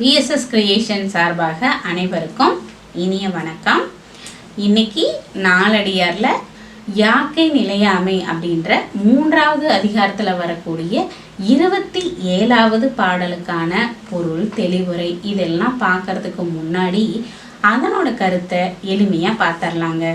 BSS creation சார்பாக அனைவருக்கும் இனிய வணக்கம். இன்னைக்கு நாலடியாரில் யாக்கை நிலையாமை அப்படின்ற மூன்றாவது அதிகாரத்தில் வரக்கூடிய இருபத்தி ஏழாவது பாடலுக்கான பொருள் தெளிவுரை இதெல்லாம் பார்க்கறதுக்கு முன்னாடி அதனோட கருத்தை எளிமையாக பார்த்துடலாங்க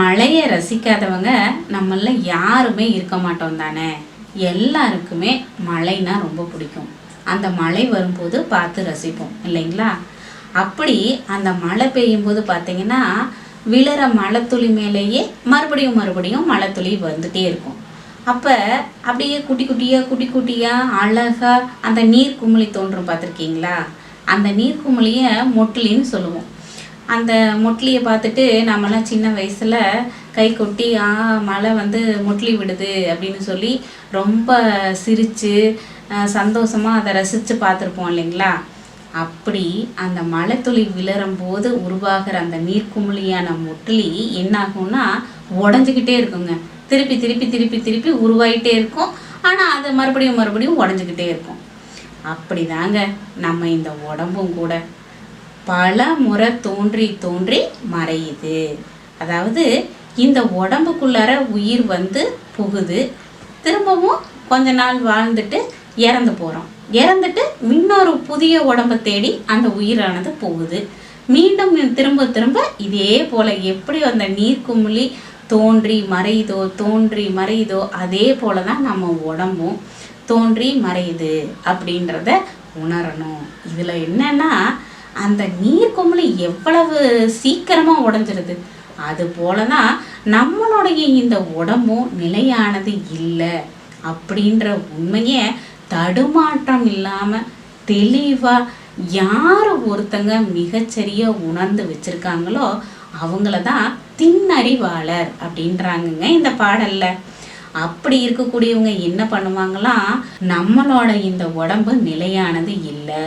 மழையை ரசிக்காதவங்க நம்மள யாருமே இருக்க மாட்டோம் தானே? எல்லாருக்குமே மழைனா ரொம்ப பிடிக்கும். அந்த மழை வரும்போது பார்த்து ரசிப்போம் இல்லைங்களா? அப்படி அந்த மழை பெய்யும்போது பார்த்தீங்கன்னா விழுற மழைத்துளி மேலேயே மறுபடியும் மறுபடியும் மழைத்துளி வந்துட்டே இருக்கும். அப்போ அப்படியே குட்டி குட்டியாக குட்டி குட்டியாக அழகாக அந்த நீர் குமிழி தோன்றும் பார்த்துருக்கீங்களா? அந்த நீர் குமிழியை மொட்டிலின்னு சொல்லுவோம். அந்த மொட்லியை பார்த்துட்டு நம்மலாம் சின்ன வயசில் கை கொட்டி ஆ மழை வந்து மொட்லி விடுது அப்படின்னு சொல்லி ரொம்ப சிரித்து சந்தோஷமாக அதை ரசித்து பார்த்துருப்போம் இல்லைங்களா? அப்படி அந்த மழைத்துளி துளி போது உருவாகிற அந்த நீர்க்குமிழியான மொட்லி என்னாகும்னா உடஞ்சிக்கிட்டே இருக்குங்க. திருப்பி திருப்பி திருப்பி திருப்பி உருவாயிட்டே இருக்கும். ஆனால் அது மறுபடியும் மறுபடியும் உடஞ்சிக்கிட்டே இருக்கும். அப்படிதாங்க நம்ம இந்த உடம்பும் கூட. பல முறை தோன்றி தோன்றி மறையுது. அதாவது இந்த உடம்புக்குள்ளார உயிர் வந்து புகுது. திரும்பவும் கொஞ்ச நாள் வாழ்ந்துட்டு இறந்து போகிறோம் இறந்துட்டு இன்னொரு புதிய உடம்பை தேடி அந்த உயிரானது போகுது. மீண்டும் திரும்ப திரும்ப இதே போல் எப்படி அந்த நீர்க்குமிழி தோன்றி மறையுதோ தோன்றி மறையுதோ அதே போல தான் நம்ம உடம்பும் தோன்றி மறையுது அப்படின்றத உணரணும். இதில் என்னன்னா அந்த நீர் நீர்க்குமிழி எவ்வளவு சீக்கிரமாக உடஞ்சிருது? அது போல தான் நம்மளுடைய இந்த உடம்பும் நிலையானது இல்லை அப்படின்ற உண்மையை தடுமாற்றம் இல்லாமல் தெளிவாக யார் ஒருத்தங்க மிகச்சரியாக உணர்ந்து வச்சுருக்காங்களோ அவங்கள தான் திண்ணறிவாளர் அப்படின்றாங்கங்க இந்த பாடல்ல. அப்படி இருக்கக்கூடியவங்க என்ன பண்ணுவாங்களாம் நம்மளோட இந்த உடம்பு நிலையானது இல்லை.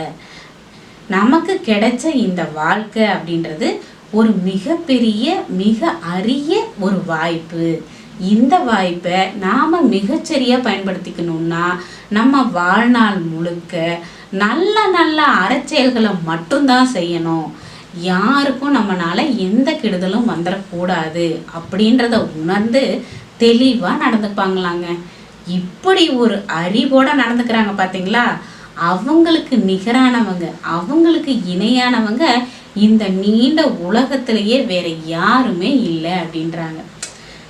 நமக்கு கிடைச்ச இந்த வாழ்க்கை அப்படின்றது ஒரு மிகப்பெரிய மிக அரிய ஒரு வாய்ப்பு. இந்த வாய்ப்பை நாம் மிகச்சரியாக பயன்படுத்திக்கணும்னா நம்ம வாழ்நாள் முழுக்க நல்ல நல்ல அறச்செயல்களை மட்டும்தான் செய்யணும். யாருக்கும் நம்மளால் எந்த கெடுதலும் வந்துடக்கூடாது அப்படின்றத உணர்ந்து தெளிவாக நடந்துப்பாங்களாங்க. இப்படி ஒரு அறிவோட நடந்துக்கிறாங்க பார்த்தீங்களா அவங்களுக்கு நிகரானவங்க அவங்களுக்கு இணையானவங்க இந்த நீண்ட உலகத்திலேயே வேற யாருமே இல்லை அப்படின்றாங்க.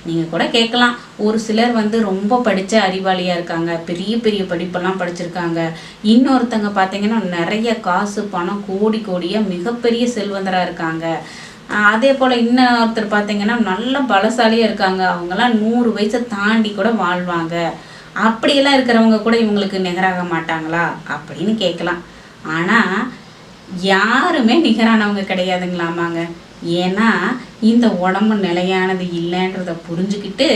நீங்கள் கூட கேட்கலாம். ஒரு சிலர் வந்து ரொம்ப படித்த அறிவாளியாக இருக்காங்க. பெரிய பெரிய படிப்பெல்லாம் படிச்சிருக்காங்க. இன்னொருத்தங்க பார்த்தீங்கன்னா நிறைய காசு பணம் கோடி கோடியாக மிகப்பெரிய செல்வந்தராக இருக்காங்க. அதே போல் இன்னொருத்தர் பார்த்தீங்கன்னா நல்ல பலசாலியாக இருக்காங்க. அவங்கெல்லாம் நூறு வயசை தாண்டி கூட வாழ்வாங்க. அப்படியெல்லாம் இருக்கிறவங்க கூட இவங்களுக்கு நிகராக மாட்டாங்களா? அப்படின்னு கேட்கலாம். ஆனால் யாருமே நிகரானவங்க கிடையாதுங்களாமாங்க. ஏன்னா இந்த உடம்பு நிலையானது இல்லைன்றத புரிஞ்சுக்கிட்டு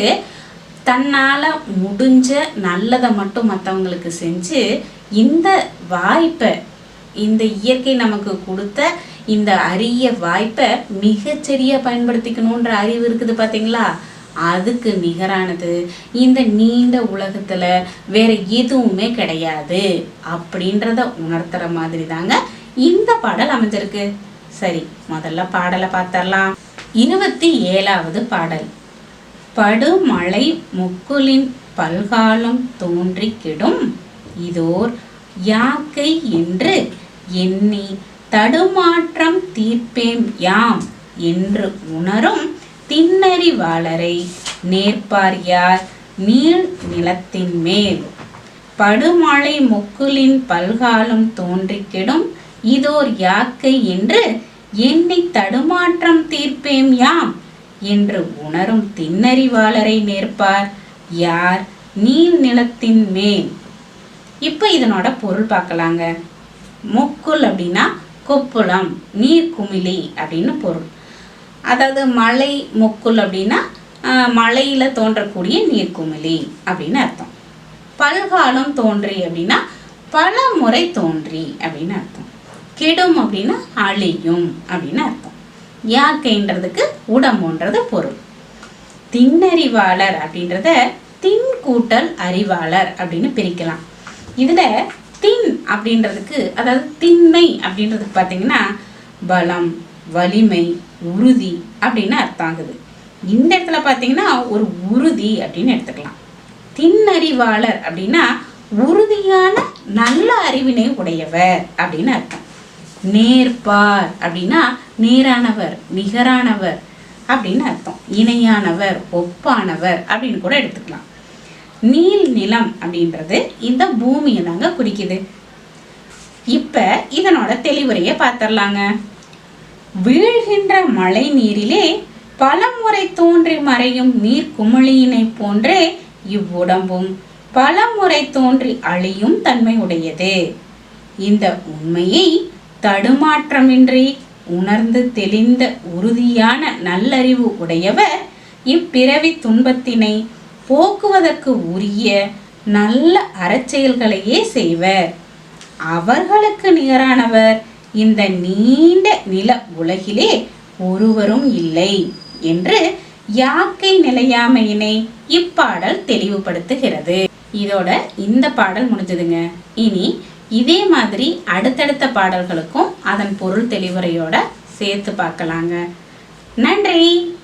தன்னால் முடிஞ்ச நல்லதை மட்டும் மற்றவங்களுக்கு செஞ்சு இந்த வாய்ப்பை இந்த இயற்கை நமக்கு கொடுத்த இந்த அரிய வாய்ப்பை மிகச்சரியாக பயன்படுத்திக்கணுன்ற அறிவு இருக்குது பார்த்தீங்களா அதுக்கு நிகரானது இந்த நீண்ட உலகத்தில் வேற எதுவுமே கிடையாது அப்படின்றத உணர்த்துற மாதிரி தாங்க இந்த பாடல் அமைஞ்சிருக்கு. சரி முதல்ல பாடலை பார்த்தரலாம் இருபத்தி ஏழாவது பாடல். படுமழை முக்குலின் பல்காலம் தோன்றி கெடும் இதோர் யாக்கை என்று எண்ணி தடுமாற்றம் தீர்ப்பேம் யாம் என்று உணரும் திண்ணறிவாளரை நேர்ப்பார் யார்? நீள் நிலத்தின் மேல். படுமழை முக்குலின் பல்காலம் தோன்றிக்கிடும் இதோர் யாக்கை என்று எண்ணி தடுமாற்றம் தீர்ப்பேம் யாம்? என்று உணரும் திண்ணறிவாளரை நேர்ப்பார் யார்? நீள் நிலத்தின் மேல். இப்போ இதனோட பொருள் பார்க்கலாங்க. முக்குள் அப்படின்னா கொப்புளம் நீர்க்குமிழி அப்படின்னு பொருள். அதாவது மலை மொக்குள் அப்படின்னா மலையில் தோன்றக்கூடிய நீர்க்குமிழி அப்படின்னு அர்த்தம். பல்காலம் தோன்றி அப்படின்னா பல முறை தோன்றி அப்படின்னு அர்த்தம். கெடும் அப்படின்னா அழியும் அப்படின்னு அர்த்தம். யாக்கைன்றதுக்கு உடம்புன்றது பொருள். திண்ணறிவாளர் அப்படின்றத தின் கூட்டல் அறிவாளர் அப்படின்னு பிரிக்கலாம். இதில் தின் அப்படின்றதுக்கு அதாவது திண்மை அப்படின்றதுக்கு பார்த்தீங்கன்னா பலம் வலிமை உறுதி அப்படின்னு அர்த்தம் ஆகுது இந்த இடத்துல பார்த்தீங்கன்னா ஒரு உறுதி அப்படின்னு எடுத்துக்கலாம். திண்ணறிவாளர் அப்படின்னா உறுதியான நல்ல அறிவினை உடையவர் அப்படின்னு அர்த்தம். நேர்பார் அப்படின்னா நேரானவர் நிகரானவர் அப்படின்னு அர்த்தம். இணையானவர் ஒப்பானவர் அப்படின்னு கூட எடுத்துக்கலாம். நீல் நிலம் அப்படின்றது இந்த பூமியை தாங்க குறிக்குது. இப்போ இதனோட தெளிவுரையை பார்த்துடலாங்க. வீழ்கின்ற மழை நீரிலே பலமுறை தோன்றி மறையும் நீர் குமிழியினை போன்றே இவ்வுடம்பும் பலமுறை தோன்றி அழியும் தன்மை உடையது இந்த உண்மையை தடுமாற்றமின்றி உணர்ந்து தெளிந்த உறுதியான நல்லறிவு உடையவர் இப்பிறவி துன்பத்தினை போக்குவதற்கு உரிய நல்ல அறச்செயல்களையே செய்வர். அவர்களுக்கு நிகரானவர் இந்த நீண்ட நில உலகிலே ஒருவரும் இல்லை என்று யாக்கை நிலையாமையினை இப்பாடல் தெளிவுபடுத்துகிறது. இதோட இந்த பாடல் முடிஞ்சதுங்க. இனி இதே மாதிரி அடுத்தடுத்த பாடல்களுக்கும் அதன் பொருள் தெளிவுரையோட சேர்த்து பார்க்கலாங்க. நன்றி!